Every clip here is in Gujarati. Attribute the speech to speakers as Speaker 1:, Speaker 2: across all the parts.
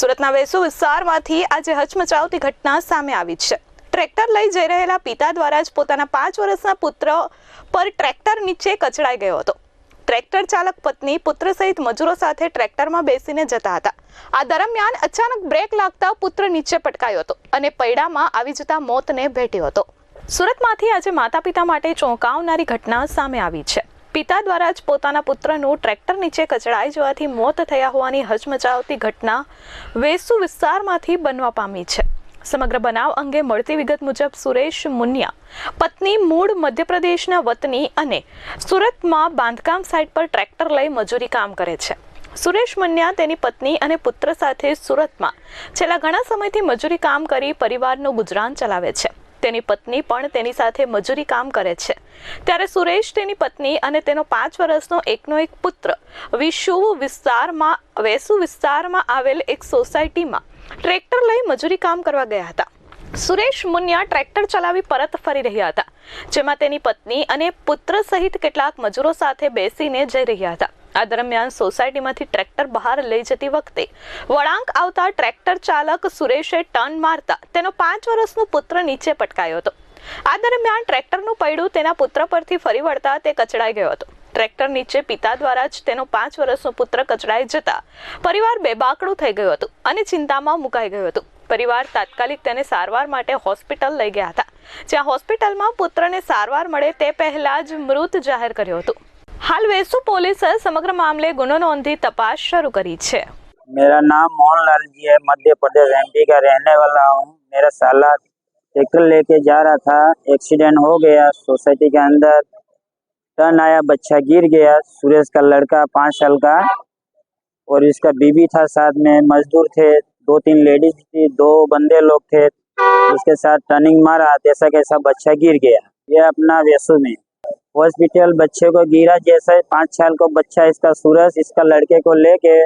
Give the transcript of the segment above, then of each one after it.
Speaker 1: સુરતના વેસુ વિસ્તારમાંથી આજે હચમચાવતી ઘટના સામે આવી છે. ટ્રેક્ટર લઈ જઈ રહેલા પિતા દ્વારા જ પોતાના પાંચ વર્ષના પુત્ર પર ટ્રેક્ટર નીચે કચડાઈ ગયો હતો. ટ્રેક્ટર ચાલક પત્ની પુત્ર સહિત મજૂરો સાથે ટ્રેક્ટરમાં બેસીને જતા હતા. આ દરમિયાન અચાનક બ્રેક લાગતા પુત્ર નીચે પટકાયો હતો અને પૈડામાં આવી જતા મોતને ભેટ્યો હતો. સુરતમાંથી આજે માતા પિતા માટે ચોંકાવનારી ઘટના સામે આવી છે. પિતા દ્વારા જ પોતાના પુત્રનું ટ્રેક્ટર નીચે કચડાઈ જવાથી મોત થયા હોવાની હચમચાવતી ઘટના વેસુ વિસ્તારમાંથી બનવા પામી છે. સમગ્ર બનાવ અંગે મળતી વિગત મુજબ સુરેશ મુનિયા, પત્ની મૂળ મધ્યપ્રદેશના વતની અને સુરતમાં બાંધકામ સાઇટ પર ટ્રેક્ટર લઈ મજૂરી કામ કરે છે. સુરેશ મન્યા તેની પત્ની અને પુત્ર સાથે સુરતમાં છેલ્લા ઘણા સમયથી મજૂરી કામ કરી પરિવારનું ગુજરાન ચલાવે છે. તેની પત્ની પણ તેની સાથે મજૂરી કામ કરે છે. ત્યારે સુરેશ તેની પત્ની અને તેનો પાંચ વર્ષનો એકનો એક પુત્ર વિશુ વિસ્તારમાં, વેસુ વિસ્તારમાં આવેલ એક સોસાયટીમાં ટ્રેક્ટર લઈ મજૂરી કામ કરવા ગયા હતા. સુરેશ મુનિયા ટ્રેક્ટર ચલાવી પરત ફરી રહ્યા હતા, જેમાં તેની પત્ની અને પુત્ર સહિત કેટલાક મજૂરો સાથે બેસીને જઈ રહ્યા હતા. આ દરમિયાન સોસાયટીમાંથી ટ્રેક્ટર બહાર લઈ જતી વખતે વળાંક આવતા ટ્રેક્ટર ચાલક સુરેશે ટર્ન મારતા તેનો પાંચ વર્ષનો પુત્ર નીચે પટકાયો હતો. આ દરમિયાન ટ્રેક્ટરનું પૈડું તેના પુત્ર પરથી ફરી વળતા તે કચડાઈ ગયો હતો. ટ્રેક્ટર નીચે પિતા દ્વારા જ તેનો પાંચ વર્ષનો પુત્ર કચડાઈ જતા પરિવાર બેબાકડું થઈ ગયું હતું અને ચિંતામાં મુકાઈ ગયું હતું. પરિવાર તાત્કાલિક તેને સારવાર માટે હોસ્પિટલ લઈ ગયા હતા. જ્યાં હોસ્પિટલમાં પુત્રને સારવાર મળે તે પહેલા જ મૃત જાહેર કર્યો હતો. હાલ વેસુ પોલીસે સમગ્ર મામલે ગુનો નોંધી તપાસ શરૂ કરી છે
Speaker 2: मेरा नाम मोहनलाल जी है मध्य प्रदेश एमपी का रहने वाला हूँ मेरा साला ट्रैक्टर लेके जा रहा था एक्सीडेंट हो गया सोसाइटी के अंदर टर्न आया बच्चा गिर गया सुरेश का लड़का पाँच साल का और इसका बीबी था साथ में मजदूर थे दो तीन लेडीज थी दो बंदे लोग थे उसके साथ टर्निंग मारा जैसा कैसा बच्चा गिर गया ये अपना वेसु में हॉस्पिटल बच्चे को गिरा जैसे पाँच साल को बच्चा इसका सूरज, इसका लड़के को लेके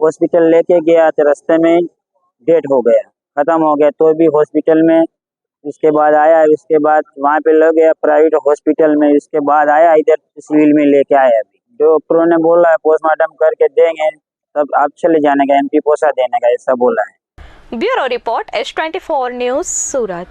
Speaker 2: हॉस्पिटल लेके गया तो रास्ते में डेड हो गया, ख़त्म हो गया। तो भी हॉस्पिटल में उसके बाद आया, उसके बाद वहाँ पे लग गया प्राइवेट हॉस्पिटल में, उसके बाद आया, इधर सिविल में लेके आया अभी। डॉक्टरों ने बोला है पोस्टमार्टम करके देंगे, तब आप चले जाने का एमपी पोसा देने का, ऐसा बोला है।
Speaker 1: Bureau report S twenty four news, Surat.